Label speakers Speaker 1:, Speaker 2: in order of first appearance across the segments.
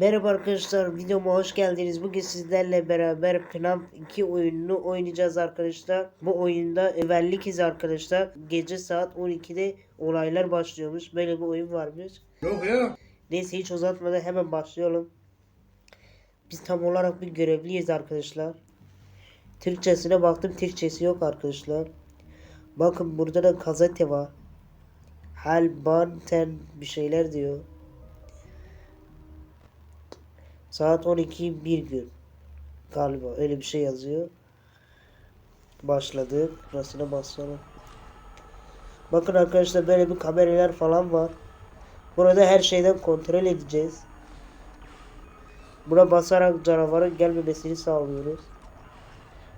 Speaker 1: Merhaba arkadaşlar videoma hoş geldiniz. Bugün sizlerle beraber Knam 2 oyununu oynayacağız arkadaşlar. Bu oyunda evvellikiz arkadaşlar. Gece saat 12'de olaylar başlıyormuş. Böyle bir oyun varmış.
Speaker 2: Yok ya.
Speaker 1: Neyse hiç uzatmadan hemen başlayalım. Biz tam olarak bir görevliyiz arkadaşlar. Türkçesine baktım Türkçesi yok arkadaşlar. Bakın burada da gazete var. Halbanten bir şeyler diyor. Saat 12 bir gün. Galiba öyle bir şey yazıyor. Başladı. Burasına basalım. Bakın arkadaşlar böyle bir kameralar falan var. Burada her şeyden kontrol edeceğiz. Buna basarak canavarın gelmemesini sağlıyoruz.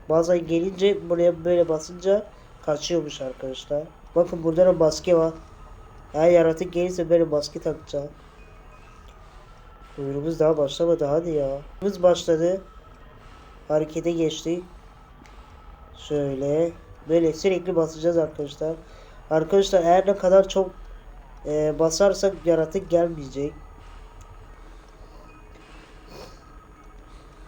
Speaker 1: Bazen gelince buraya böyle basınca kaçıyormuş arkadaşlar. Bakın burada da maske var. Eğer yaratık gelirse böyle maske takacağım. Oyunumuz daha başlamadı hadi ya. Oyunumuz başladı. Harekete geçtik. Şöyle. Böyle sürekli basacağız arkadaşlar. Arkadaşlar eğer ne kadar çok e, basarsak yaratık gelmeyecek.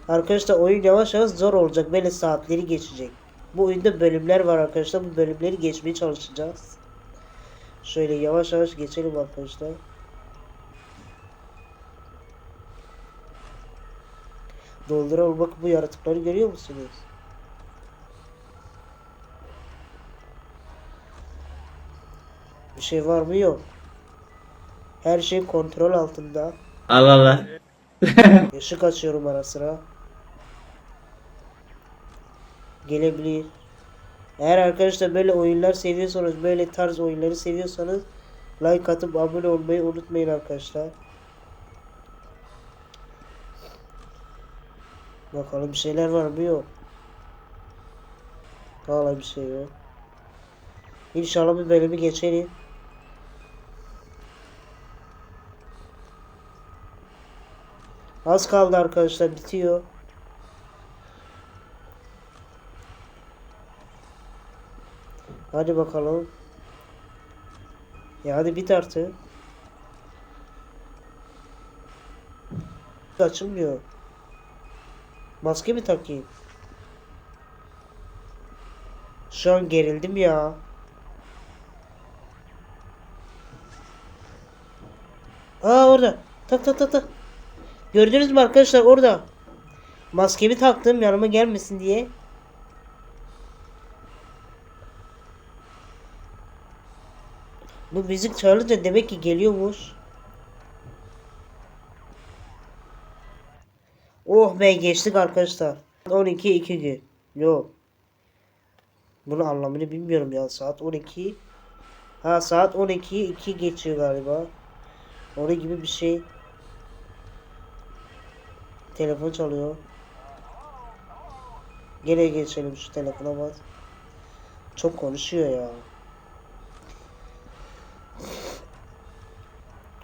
Speaker 1: Arkadaşlar oyun yavaş yavaş zor olacak. Böyle saatleri geçecek. Bu oyunda bölümler var arkadaşlar. Bu bölümleri geçmeye çalışacağız. Şöyle yavaş yavaş geçelim arkadaşlar. Dolduralım. Bak bu yaratıkları görüyor musunuz? Bir şey var mı? Yok. Her şey kontrol altında.
Speaker 3: Allah Allah.
Speaker 1: Işık açıyorum ara sıra. Gelebilir. Eğer arkadaşlar böyle oyunlar seviyorsanız, böyle tarz oyunları seviyorsanız like atıp abone olmayı unutmayın arkadaşlar. Bakalım bir şeyler var mı yok. Hala bir şey yok. İnşallah bir bölümü geçelim. Az kaldı arkadaşlar bitiyor. Hadi bakalım. Ya hadi bit artık. Açılmıyor. Maske mi takayım? Şu an gerildim ya. Aa orada. Tak tak tak tak. Gördünüz mü arkadaşlar orada. Maskemi taktım yanıma gelmesin diye. Bu müzik çalınca demek ki geliyormuş. Oh be geçtik arkadaşlar. 12 2 gün. Yok. Bunun anlamını bilmiyorum ya. Saat 12. Ha saat 12 2 geçiyor galiba. Onun gibi bir şey. Telefon çalıyor. Gene geçelim şu telefona bak. Çok konuşuyor ya.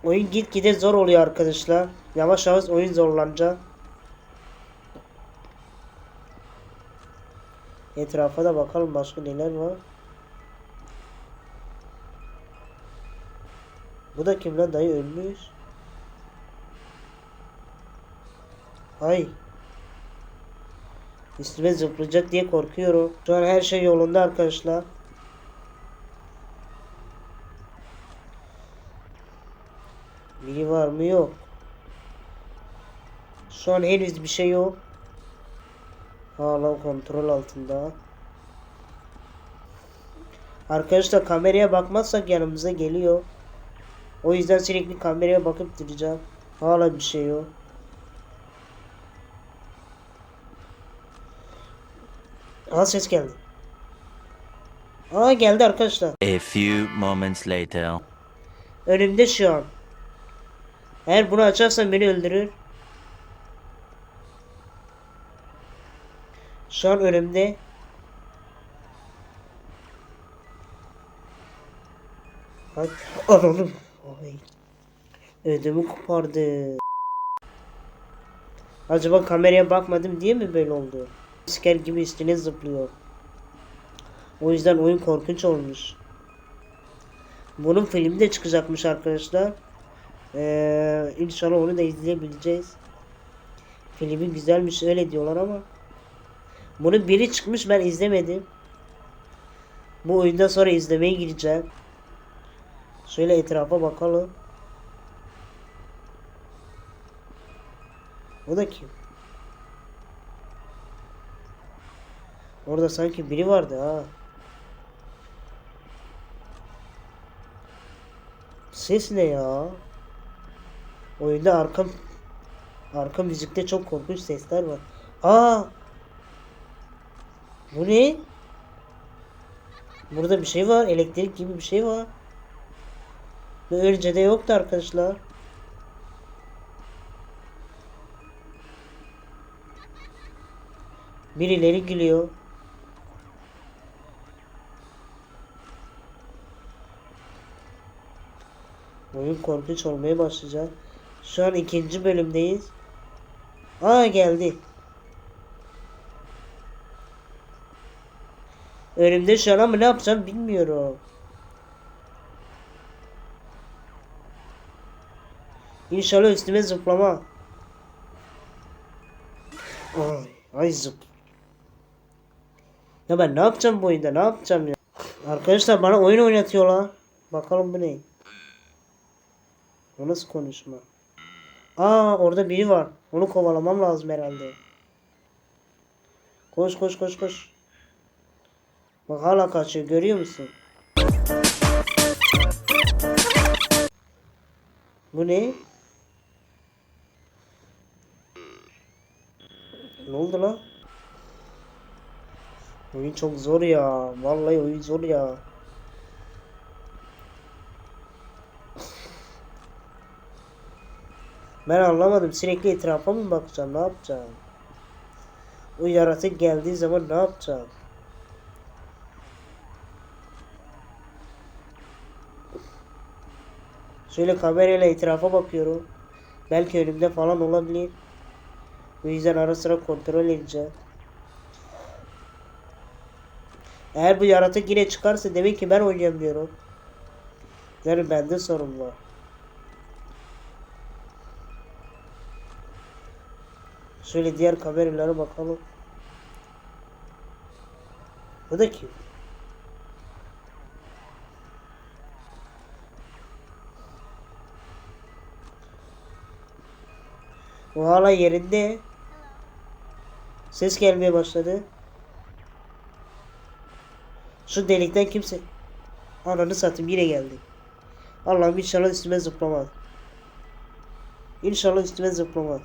Speaker 1: Oyun gitgide zor oluyor arkadaşlar. Yavaş yavaş oyun zorlanacak. Etrafa da bakalım başka neler var. Bu da kim lan dayı ölmüş. Hay. Üstüme zıplayacak diye korkuyorum. Şu an her şey yolunda arkadaşlar. Biri var mı yok. Şu an henüz bir şey yok. Hala kontrol altında. Arkadaşlar kameraya bakmazsak yanımıza geliyor. O yüzden sürekli kameraya bakıp duracağım. Hala bir şey yok. Aa ses geldi. Aa geldi arkadaşlar.
Speaker 4: A few moments later.
Speaker 1: Önümde şu an. Eğer bunu açarsam beni öldürür. Şu an önümde. Ay, anladım. Ay. Ödümü kopardı. Acaba kameraya bakmadım diye mi böyle oldu? Asker gibi üstüne zıplıyor. O yüzden oyun korkunç olmuş. Bunun filmi de çıkacakmış arkadaşlar. Ee, inşallah onu da izleyebileceğiz. Filmi güzelmiş öyle diyorlar ama. Bunun biri çıkmış ben izlemedim. Bu oyundan sonra izlemeye gideceğim. Şöyle etrafa bakalım. O da kim? Orada sanki biri vardı ha. Ses ne ya? Oyunda arka arka müzikte çok korkunç sesler var. Aa! Bu ne? Burada bir şey var. Elektrik gibi bir şey var. Bu öncede yoktu arkadaşlar. Birileri gülüyor. Oyun korkunç olmaya başlayacak. Şu an ikinci bölümdeyiz. Aa geldi. Önümde şu an ama ne yapacağım bilmiyorum. İnşallah üstüme zıplama. Ay, ay zıp. Ya ben ne yapacağım bu oyunda? Ne yapacağım ya? Arkadaşlar bana oyun oynatıyorlar. Bakalım bu ne? O nasıl konuşma? Aa orada biri var. Onu kovalamam lazım herhalde. Koş koş koş koş. Bak hala kaçıyor görüyor musun? Bu ne? Ne oldu lan? Oyun çok zor ya. Vallahi oyun zor ya. Ben anlamadım. Sürekli etrafa mı bakacağım? Ne yapacağım? O yaratık geldiği zaman ne yapacağım? Şöyle kamerayla etrafa bakıyorum. Belki önümde falan olabilir. Bu yüzden ara sıra kontrol edeceğim. Eğer bu yaratık yine çıkarsa demek ki ben oynayamıyorum. Yani bende sorun var. Şöyle diğer kameralara bakalım. Bu da kim? O hala yerinde. Ses gelmeye başladı. Şu delikten kimse... Ananı satayım yine geldi. Allah'ım inşallah üstüme zıplamaz. İnşallah üstüme zıplamaz.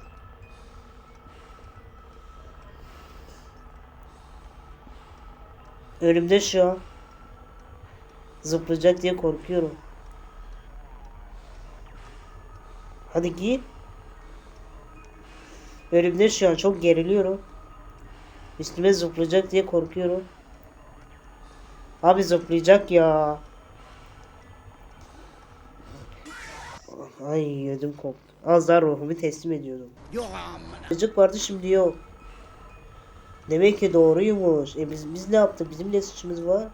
Speaker 1: Önümde şu an. Zıplayacak diye korkuyorum. Hadi git. Önümde şu an çok geriliyorum. Üstüme zıplayacak diye korkuyorum. Abi zıplayacak ya. Ay ödüm koptu. Az daha ruhumu teslim ediyordum. Çocuk vardı şimdi yok. Demek ki doğruymuş. E biz, biz ne yaptık? Bizim ne suçumuz var?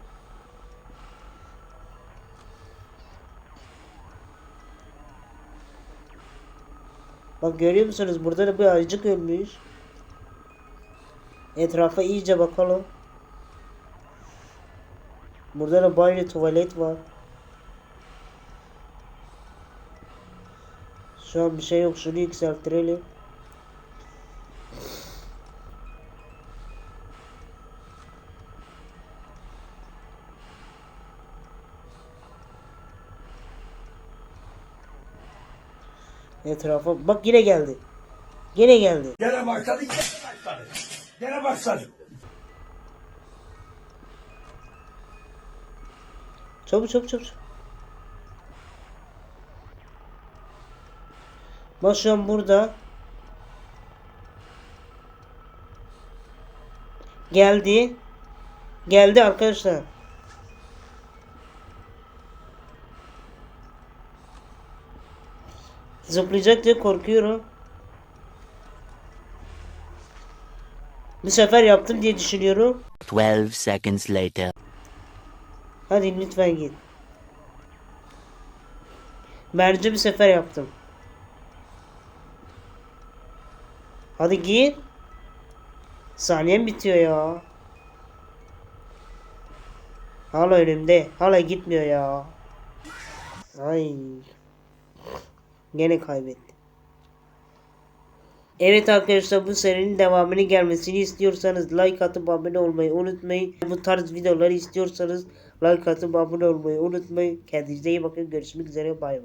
Speaker 1: Bak görüyor musunuz? Burada da bir ayıcık ölmüş. Etrafa iyice bakalım. Burada da banyo tuvalet var. Şu an bir şey yok. Şunu yükselttirelim. Etrafa bak yine geldi. Yine geldi.
Speaker 2: Gene başladı, gene başladı. Gene başladı.
Speaker 1: Çabuk çabuk. çabuk. Bak şu an burada. Geldi. Geldi arkadaşlar. Zıplayacak diye korkuyorum. Bu sefer yaptım diye düşünüyorum.
Speaker 4: 12 seconds later.
Speaker 1: Hadi lütfen git. Bence bir sefer yaptım. Hadi git. Saniyem bitiyor ya. Hala önümde. Hala gitmiyor ya. Ay. Gene kaybettim. Evet arkadaşlar bu serinin devamını gelmesini istiyorsanız like atıp abone olmayı unutmayın. Bu tarz videoları istiyorsanız like atıp abone olmayı unutmayın. Kendinize iyi bakın. Görüşmek üzere. Bay bay.